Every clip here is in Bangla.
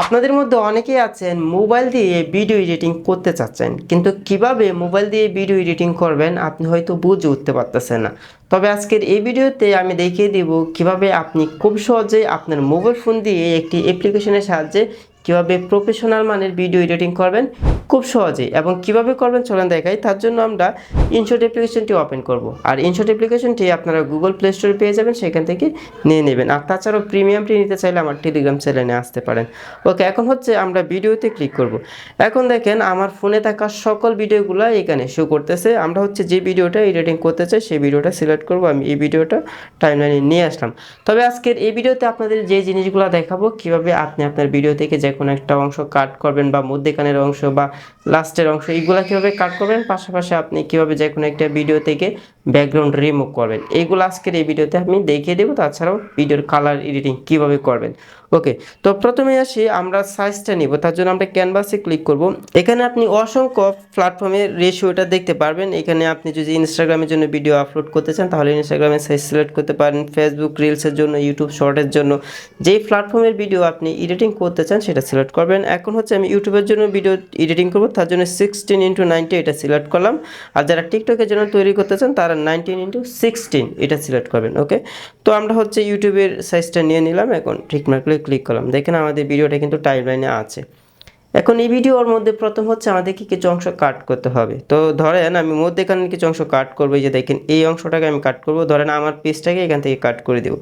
আপনাদের মধ্যে অনেকেই আছেন মোবাইল দিয়ে ভিডিও এডিটিং করতে চাচ্ছেন, কিন্তু কীভাবে মোবাইল দিয়ে ভিডিও এডিটিং করবেন আপনি হয়তো বুঝে উঠতে পারতেছেন না। তবে আজকের এই ভিডিওতে আমি দেখিয়ে দেব কীভাবে আপনি খুব সহজে আপনার মোবাইল ফোন দিয়ে একটি অ্যাপ্লিকেশনের সাহায্যে কীভাবে প্রফেশনাল মানের ভিডিও এডিটিং করবেন খুব সহজে এবং কীভাবে করবেন চলেন দেখাই। তার জন্য আমরা ইনশট অ্যাপ্লিকেশনটি ওপেন করব। আর ইনশট অ্যাপ্লিকেশনটি আপনারা গুগল প্লে স্টোরে পেয়ে যাবেন, সেখান থেকে নিয়ে নেবেন। আর তাছাড়াও প্রিমিয়ামটি নিতে চাইলে আমার টেলিগ্রাম চ্যানেলে আসতে পারেন। ওকে এখন হচ্ছে আমরা ভিডিওতে ক্লিক করব। এখন দেখেন আমার ফোনে থাকা সকল ভিডিওগুলো এখানে শো করতেছে। আমরা হচ্ছে যে ভিডিওটা এডিটিং করতে চাই, সেই ভিডিওটা সিলেক্ট করব। আমি এই ভিডিওটা টাইমলাইনে নিয়ে আসলাম। তবে আজকের এই ভিডিওতে আপনাদের যে জিনিসগুলো দেখাবো, কীভাবে আপনি আপনার ভিডিও থেকে যে কোনো একটা অংশ কাট করবেন বা মধ্যেখানের অংশ বা লাস্টের অংশ। এইগুলা কীভাবে কাট করবেন? পাশাপাশি আপনি কীভাবে যে কোনো একটা ভিডিও থেকে ব্যাকগ্রাউন্ড রিমুভ করবেন। এইগুলো আজকের এই ভিডিওতে আমি দেখিয়ে দেবো, তাছাড়াও ভিডিওর কালার এডিটিং কীভাবে করবেন। ওকে তো প্রথমে আসি, আমরা সাইজটা নিব, তার জন্য আমরা ক্যানভাসে ক্লিক করব। এখানে আপনি অসংখ্য প্ল্যাটফর্মের রেশিওটা দেখতে পারবেন। এখানে আপনি যদি ইনস্টাগ্রামের জন্য ভিডিও আপলোড করতে চান, তাহলে ইনস্টাগ্রামে সাইজ সিলেক্ট করতে পারেন। ফেসবুক রিলসের জন্য ইউটিউব শর্টের জন্য, যেই প্ল্যাটফর্মের ভিডিও আপনি এডিটিং করতে চান, সেটা সিলেক্ট করবেন। এখন হচ্ছে আমি ইউটিউবের জন্য ভিডিও এডিটিং করব, তার জন্য সিক্সটিন ইন্টু নাইনটি এটা সিলেক্ট করলাম। আর যারা টিকটকের জন্য তৈরি করতে চান, তারা নাইনটিন ইন্টু সিক্সটিন এটা সিলেক্ট করবেন ওকে তো আমরা হচ্ছে ইউটিউবের সাইজটা নিয়ে নিলাম, এখন ঠিক মার্কলে ক্লিক করলাম। দেখেন আমাদের ভিডিওটা কিন্তু টাইম লাইনে আছে। এখন এই ভিডিওর মধ্যে প্রথম হচ্ছে আমাদেরকে কিছু অংশ কাট করতে হবে। তো ধরেন আমি মধ্যেখানে কিছু অংশ কাট করব যে দেখেন এই অংশটাকে আমি কাট করব, ধরেন আমার পেজটাকে এখান থেকে কাট করে দেবো।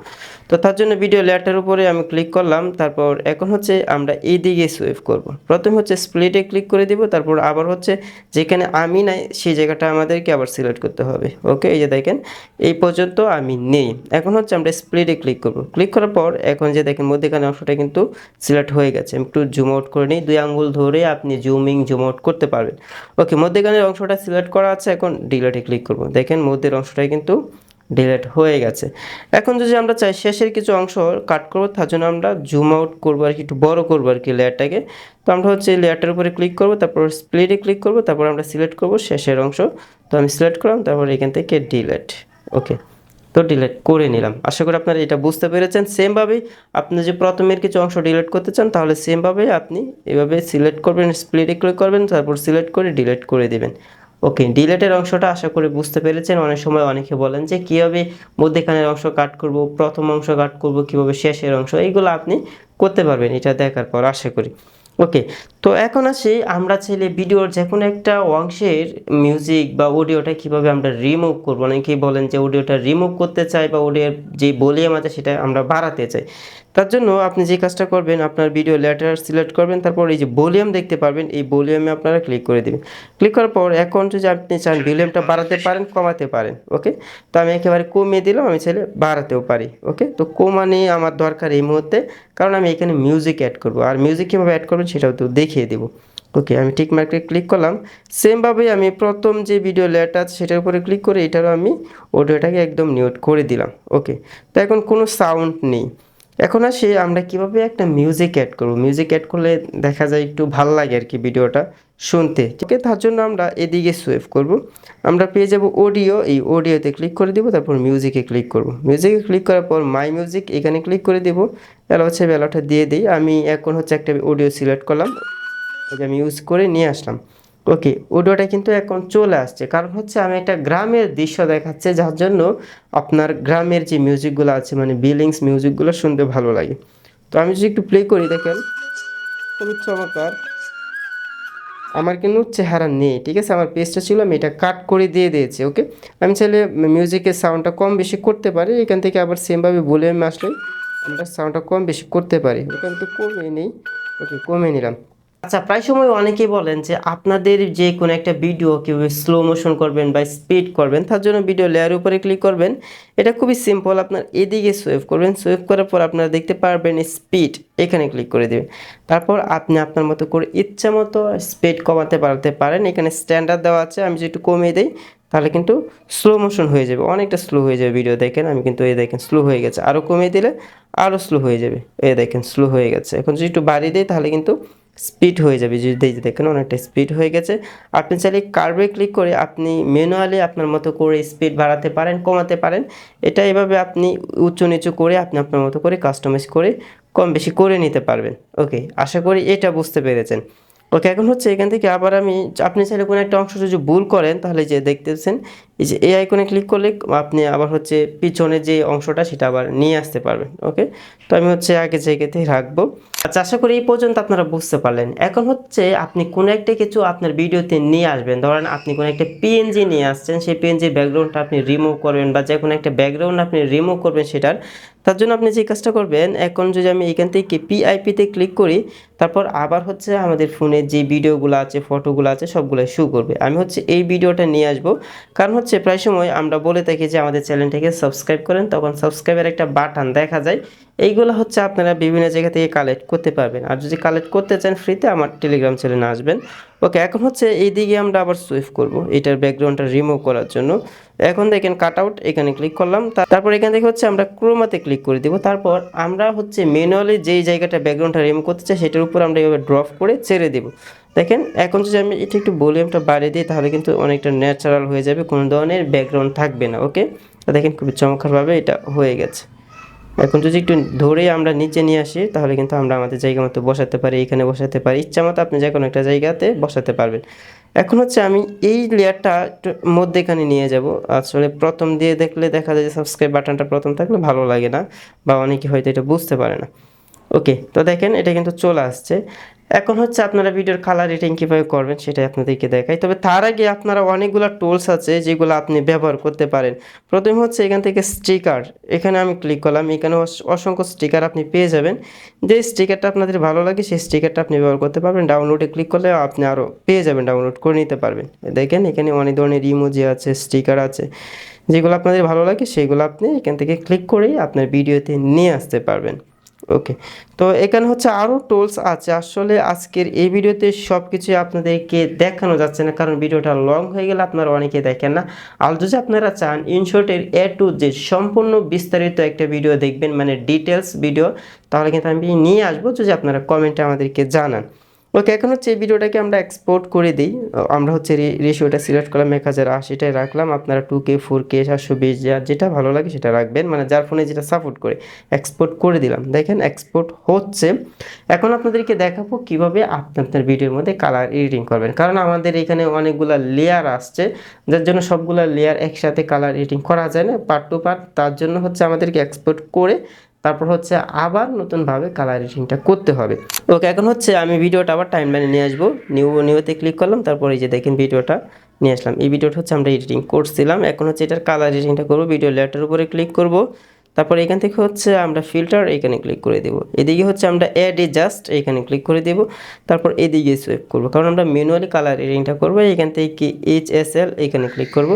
তো তার জন্য ভিডিও লেয়ারটার উপরে আমি ক্লিক করলাম, তারপর এখন হচ্ছে আমরা এই দিকে সুইপ করব। প্রথম হচ্ছে স্প্লিটে ক্লিক করে দিব, তারপর আবার হচ্ছে যেখানে আমি নাই, সেই জায়গাটা আমাদেরকে আবার সিলেক্ট করতে হবে। ওকে এই যে দেখেন, এই পর্যন্ত আমি নেই। এখন হচ্ছে আমরা স্প্লিটে ক্লিক করব। ক্লিক করার পর এখন যে দেখেন মধ্যেখানে অংশটা কিন্তু সিলেক্ট হয়ে গেছে। আমি একটু জুম আউট করে নিই, দুই আঙ্গুল ধরে আপনি জুমিং জুম আউট করতে পারবেন। ওকে মধ্যেখানের অংশটা সিলেক্ট করা আছে, এখন ডিলেটে ক্লিক করব। দেখেন মধ্যের অংশটাই কিন্তু ডিলেট হয়ে গেছে। এখন যদি আমরা চাই শেষের কিছু অংশ কাট করব, তার জন্য আমরা জুম আউট করব আর কি, একটু বড় করব আর কি লেয়ারটাকে তো আমরা হচ্ছে লেয়ারটার উপরে ক্লিক করব, তারপর স্প্লিটে ক্লিক করব, তারপর আমরা সিলেক্ট করব শেষের অংশ। তো আমি সিলেক্ট করলাম, তারপর এখান থেকে ডিলেট ওকে তো ডিলেট করে নিলাম। আশা করি আপনারা এটা বুঝতে পেরেছেন। সেমভাবেই আপনি যে প্রথমের কিছু অংশ ডিলেট করতে চান, তাহলে সেমভাবে আপনি এভাবে সিলেক্ট করবেন স্প্লিটে ক্লিক করবেন, তারপর সিলেক্ট করে ডিলেট করে দেবেন। ওকে ডিলেটের অংশটা আশা করি বুঝতে পেরেছেন। অনেক সময় অনেকে বলেন যে, কীভাবে মধ্যেখানের অংশ কাট করব, প্রথম অংশ কাট করব, কীভাবে শেষের অংশ? এইগুলো আপনি করতে পারবেন, এটা দেখার পর আশা করি। ওকে তো এখন আসি, আমরা চাইলে ভিডিওর যে কোনো একটা অংশের মিউজিক বা অডিওটা কীভাবে আমরা রিমুভ করব? অনেকেই বলেন যে অডিওটা রিমুভ করতে চাই বা অডিওর যে ভলিউম আছে, সেটা আমরা বাড়াতে চাই। তার জন্য আপনি যে কাজটা করবেন, আপনার ভিডিও লেটার সিলেক্ট করবেন, তারপর এই যে ভলিউম দেখতে পারবেন, এই ভলিউমে আপনারা ক্লিক করে দেবেন। ক্লিক করার পর এখন যদি আপনি চান ভলিউমটা বাড়াতে পারেন, কমাতে পারেন ওকে তো আমি একেবারে কমিয়ে দিলাম, আমি চাইলে বাড়াতেও পারি ওকে তো কমানি আমার দরকার এই মুহূর্তে, কারণ আমি এখানে মিউজিক অ্যাড করব, আর মিউজিক কীভাবে অ্যাড করবেন সেটাও তো দেখিয়ে দেবো ওকে আমি ঠিক মার্কে ক্লিক করলাম সেমভাবে আমি প্রথম যে ভিডিও লেয়ারটা আছে সেটার উপরে ক্লিক করে এটারও আমি অডিওটাকে একদম মিউট করে দিলাম ওকে তো এখন কোনো সাউন্ড নেই। এখন আসি, আমরা কীভাবে একটা মিউজিক অ্যাড করব? মিউজিক অ্যাড করলে দেখা যায় একটু ভালো লাগে আর কি ভিডিওটা শুনতে। আছে, তার জন্য আমরা এদিকে সুইপ করব। আমরা পেয়ে যাব অডিও এই অডিওতে ক্লিক করে দিব, তারপর মিউজিকে ক্লিক করব। মিউজিকে ক্লিক করার পর মাই মিউজিক এখানে ক্লিক করে দেব। এলা হচ্ছে, বেলাটা দিয়ে দিই। আমি এখন হচ্ছে একটা অডিও সিলেক্ট করলাম, ওকে আমি ইউজ করে নিয়ে আসলাম। ওকে অডিওটা কিন্তু এখন চলে আসছে। কারণ হচ্ছে আমি একটা গ্রামের দৃশ্য দেখাচ্ছে, যার জন্য আপনার গ্রামের যে মিউজিকগুলো আছে মানে বিলিংস মিউজিকগুলো শুনতে ভালো লাগে। তো আমি যদি একটু প্লে করি, দেখেন। খুবই চমৎকার। আমার কিন্তু চেহারা নেই, ঠিক আছে? আমার পেজটা ছিল, আমি এটা কাট করে দিয়ে দিয়েছি, ওকে? আমি চাইলে মিউজিকের সাউন্ডটা কম বেশি করতে পারি, এখান থেকে আবার সেমভাবে বলে আমি আসলে আমরা সাউন্ডটা কম বেশি করতে পারি। ওখান থেকে কমিয়ে নিই। ওকে, কমিয়ে নিলাম। আচ্ছা প্রায় সময় অনেকেই বলেন যে আপনাদের যে কোনো একটা ভিডিও কেউ স্লো মোশন করবেন বা স্পিড করবেন, তার জন্য ভিডিও লেয়ার উপরে ক্লিক করবেন। এটা খুবই সিম্পল আপনার এদিকে সোয়েভ করবেন। সোয়েভ করার পর আপনারা দেখতে পারবেন স্পিড এখানে ক্লিক করে দেবেন। তারপর আপনি আপনার মতো করে ইচ্ছা মতো স্পিড কমাতে পারতে পারেন। এখানে স্ট্যান্ডার্ড দেওয়া আছে, আমি যদি একটু কমিয়ে দিই তাহলে কিন্তু স্লো মোশন হয়ে যাবে। অনেকটা স্লো হয়ে যাবে ভিডিও দেখেন, আমি কিন্তু এই দেখেন স্লো হয়ে গেছে। আরও কমিয়ে দিলে আরও স্লো হয়ে যাবে। এই দেখেন স্লো হয়ে গেছে। এখন যদি একটু বাড়িয়ে দিই, তাহলে কিন্তু স্পিড হয়ে যাবে। যদি দেখেন অনেকটা স্পিড হয়ে গেছে। আপনি চাইলে কার্ভে ক্লিক করে আপনি ম্যানুয়ালি আপনার মতো করে স্পিড বাড়াতে পারেন, কমাতে পারেন। এটা এভাবে আপনি উঁচু নিচু করে আপনি আপনার মতো করে কাস্টমাইজ করে কম বেশি করে নিতে পারবেন। ওকে আশা করি এটা বুঝতে পেরেছেন। ওকে, এখন হচ্ছে এখান থেকে আবার আমি, আপনি চাইলে কোনো একটা অংশ যদি ভুল করেন, তাহলে যে দেখতেছেন এই যে এই আইকনে ক্লিক করলে আপনি আবার হচ্ছে পিছনে যে অংশটা সেটা আবার নিয়ে আসতে পারবেন ওকে তো আমি হচ্ছে আগে জায়গাতেই রাখব। আচ্ছা আশা করি এই পর্যন্ত আপনারা বুঝতে পারলেন। এখন হচ্ছে আপনি কোনো একটা কিছু আপনার ভিডিওতে নিয়ে আসবেন। ধরেন আপনি কোনো একটা পিএনজি নিয়ে আসছেন, সেই পিএনজির ব্যাকগ্রাউন্ডটা আপনি রিমুভ করবেন বা যে কোনো একটা ব্যাকগ্রাউন্ড আপনি রিমুভ করবেন সেটার, তার জন্য আপনি যে কাজটা করবেন, এখন যদি আমি এখান থেকে পিআইপিতে ক্লিক করি, তারপর আবার হচ্ছে আমাদের ফোনে যে ভিডিওগুলো আছে ফটোগুলো আছে সবগুলো শু করবে। আমি হচ্ছে এই ভিডিওটা নিয়ে আসব। কারণ হচ্ছে প্রায় সময় আমরা বলে থাকি যে আমাদের চ্যানেলটাকে সাবস্ক্রাইব করেন, তখন সাবস্ক্রাইবের একটা বাটন দেখা যায়। এইগুলো হচ্ছে আপনারা বিভিন্ন জায়গা থেকে কালেক্ট করতে পারবেন। আর যদি কালেক্ট করতে চান ফ্রিতে আমার টেলিগ্রাম চ্যানেলে আসবেন। ওকে এখন হচ্ছে এই দিকে আমরা আবার সুইফ করব। এটার ব্যাকগ্রাউন্ডটা রিমুভ করার জন্য। এখন দেখেন কাট আউট এখানে ক্লিক করলাম। তারপর এখান থেকে হচ্ছে আমরা ক্রোমাতে ক্লিক করে দেবো। তারপর আমরা হচ্ছে ম্যানুয়ালি যেই জায়গাটা ব্যাকগ্রাউন্ডটা রিমুভ করতে চাই, সেটার উপর আমরা এইভাবে ড্রপ করে ছেড়ে দেব। দেখেন, এখন যদি আমি এটা একটু ভলিউমটা বাড়িয়ে দিই, তাহলে কিন্তু অনেকটা ন্যাচারাল হয়ে যাবে। কোনো ধরনের ব্যাকগ্রাউন্ড থাকবে না ওকে দেখেন খুবই চমৎকারভাবে এটা হয়ে গেছে। এখন যদি একটু ধরে আমরা নিচে নিয়ে আসি, তাহলে কিন্তু আমরা আমাদের জায়গা মতো বসাতে পারি, এখানে বসাতে পারি। ইচ্ছা মতো আপনি যে কোনো একটা জায়গাতে বসাতে পারবেন। এখন হচ্ছে আমি এই লেয়ারটা মধ্যেখানে নিয়ে যাব। আসলে প্রথম দিয়ে দেখলে দেখা যায় যে সাবস্ক্রাইব বাটনটা প্রথম থাকলে ভালো লাগে না, বা অনেকে হয়তো এটা বুঝতে পারে না। ওকে তো দেখেন এটা কিন্তু চলে আসছে। এখন হচ্ছে আপনারা ভিডিওর কালার রেটিং কীভাবে করবেন সেটাই আপনাদেরকে দেখাই। তবে তার আগে আপনারা অনেকগুলো টুলস আছে যেগুলো আপনি ব্যবহার করতে পারেন। প্রথম হচ্ছে এখান থেকে স্টিকার এখানে আমি ক্লিক করলাম, এখানে অসংখ্য স্টিকার আপনি পেয়ে যাবেন। যে স্টিকারটা আপনাদের ভালো লাগে সেই স্টিকারটা আপনি ব্যবহার করতে পারবেন। ডাউনলোডে ক্লিক করলে আপনি আরও পেয়ে যাবেন ডাউনলোড করে নিতে পারবেন। দেখেন এখানে অনেক ধরনের ইমোজি আছে স্টিকার আছে। যেগুলো আপনাদের ভালো লাগে সেগুলো আপনি এখান থেকে ক্লিক করেই আপনার ভিডিওতে নিয়ে আসতে পারবেন। ওকে তো এখানে হচ্ছে আরও টুলস আছে। আসলে আজকের এই ভিডিওতে সব কিছুই আপনাদেরকে দেখানো যাচ্ছে না, কারণ ভিডিওটা লং হয়ে গেলে আপনারা অনেকে দেখেন না। আর যদি আপনারা চান ইনশর্টের এ টু যে সম্পূর্ণ বিস্তারিত একটা ভিডিও দেখবেন মানে ডিটেলস ভিডিও তাহলে কিন্তু আমি নিয়ে আসব। যদি আপনারা কমেন্টে আমাদেরকে জানান। ওকে, এখন হচ্ছে এই ভিডিওটাকে আমরা এক্সপোর্ট করে দিই। আমরা হচ্ছে রেশিওটা সিলেক্ট করলাম, এক হাজার আশিটাই রাখলাম। আপনারা টু কে ফোর কে সাতশো বিশ যার যেটা ভালো লাগে সেটা রাখবেন। মানে যার ফোনে যেটা সাপোর্ট করে এক্সপোর্ট করে দিলাম। দেখেন এক্সপোর্ট হচ্ছে। এখন আপনাদেরকে দেখাবো কীভাবে আপনি আপনার ভিডিওর মধ্যে কালার এডিটিং করবেন। কারণ আমাদের এখানে অনেকগুলো লেয়ার আসছে, যার জন্য সবগুলো লেয়ার একসাথে কালার এডিটিং করা যায় না। পার্ট টু পার্ট তার জন্য হচ্ছে আমাদেরকে এক্সপোর্ট করে তারপর হচ্ছে আবার নতুনভাবে কালার এডিটিংটা করতে হবে। ওকে এখন হচ্ছে আমি ভিডিওটা আবার টাইম ম্যানে নিয়ে আসব। নিউ নিউতে ক্লিক করলাম, তারপর এই যে দেখেন ভিডিওটা নিয়ে আসলাম। এই ভিডিওটা হচ্ছে আমরা এডিটিং করছিলাম। এখন হচ্ছে এটার কালার এডিটিংটা করব ভিডিও লেটার উপরে ক্লিক করব। তারপর এখান থেকে হচ্ছে আমরা ফিল্টার এখানে ক্লিক করে দেব। এদিকে হচ্ছে আমরা অ্যাড এ জাস্ট এখানে ক্লিক করে দেব। তারপর এদিকে সোয়েপ করব। কারণ আমরা ম্যানুয়ালি কালার এডিটিংটা করব, এখান থেকে এইচ এস এল এখানে ক্লিক করব।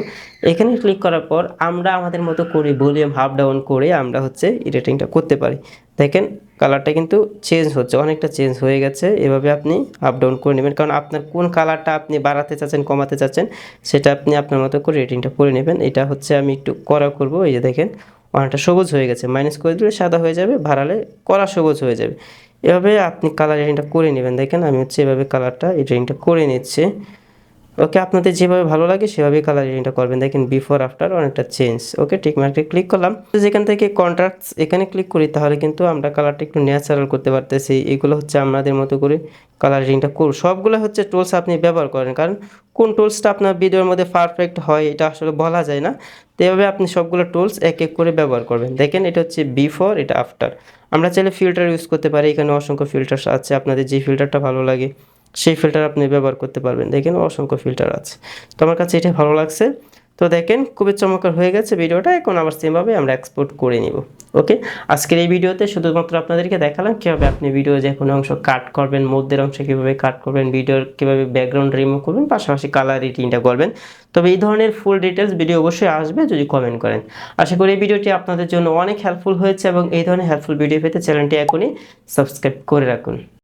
এখানে ক্লিক করার পর আমরা আমাদের মতো করে ভলিউম হাফ ডাউন করে আমরা হচ্ছে এডিটিংটা করতে পারি। দেখেন কালারটা কিন্তু চেঞ্জ হচ্ছে, অনেকটা চেঞ্জ হয়ে গেছে। এভাবে আপনি আপ ডাউন করে নেবেন। কারণ আপনার কোন কালারটা আপনি বাড়াতে চাচ্ছেন, কমাতে চাচ্ছেন, সেটা আপনি আপনার মতো করে রেটিংটা করে নেবেন। এটা হচ্ছে আমি একটু করা করব। এই যে দেখেন অনেকটা সবুজ হয়ে গেছে। মাইনাস করে দিলে সাদা হয়ে যাবে ভাড়ালে কলা সবুজ হয়ে যাবে। এভাবে আপনি কালার রেটিংটা করে নেবেন। দেখেন আমি হচ্ছে এভাবে কালারটা এই রেটিংটা করে নিচ্ছি। ওকে, আপনাদের যেভাবে ভালো লাগে, সেভাবেই কালার এডিটটা করবেন। দেখেন বিফোর আফটার অনেকটা চেঞ্জ ওকে, ঠিক মার্কে ক্লিক করলাম। তো যেখান থেকে কন্ট্রাক্টস এখানে ক্লিক করি, তাহলে কিন্তু আমরা কালারটা একটু ন্যাচারাল করতে পারতেছি। এগুলো হচ্ছে আমাদের মতো করে কালার এডিটিংটা করব সবগুলো হচ্ছে টুলস আপনি ব্যবহার করেন। কারণ কোন টুলসটা আপনার ভিডিওর মধ্যে পারফেক্ট হয়, এটা আসলে বলা যায় না। তো এভাবে আপনি সবগুলো টুলস এক এক করে ব্যবহার করবেন। দেখেন, এটা হচ্ছে বিফোর এটা আফটার আমরা চাইলে ফিল্টার ইউজ করতে পারি। এখানে অসংখ্য ফিল্টার্স আছে। আপনাদের যে ফিল্টারটা ভালো লাগে সেই ফিল্টার আপনি ব্যবহার করতে পারবেন। দেখেন অসংখ্য ফিল্টার আছে। তো আমার কাছে এটা ভালো লাগছে। তো দেখেন, খুবই চমৎকার হয়ে গেছে ভিডিওটা। এখন আবার সেমভাবে আমরা এক্সপোর্ট করে নিব। ওকে আজকের এই ভিডিওতে শুধুমাত্র আপনাদেরকে দেখালাম কীভাবে আপনি ভিডিও যে কোনো অংশ কাট করবেন, মধ্যের অংশ কীভাবে কাট করবেন ভিডিওর কীভাবে ব্যাকগ্রাউন্ড রিমুভ করবেন, পাশাপাশি কালার রিটিংটা করবেন। তবে এই ধরনের ফুল ডিটেলস ভিডিও অবশ্যই আসবে যদি কমেন্ট করেন। আশা করি এই ভিডিওটি আপনাদের জন্য অনেক হেল্পফুল হয়েছে এবং এই ধরনের হেল্পফুল ভিডিও পেতে চ্যানেলটি এখনই সাবস্ক্রাইব করে রাখুন।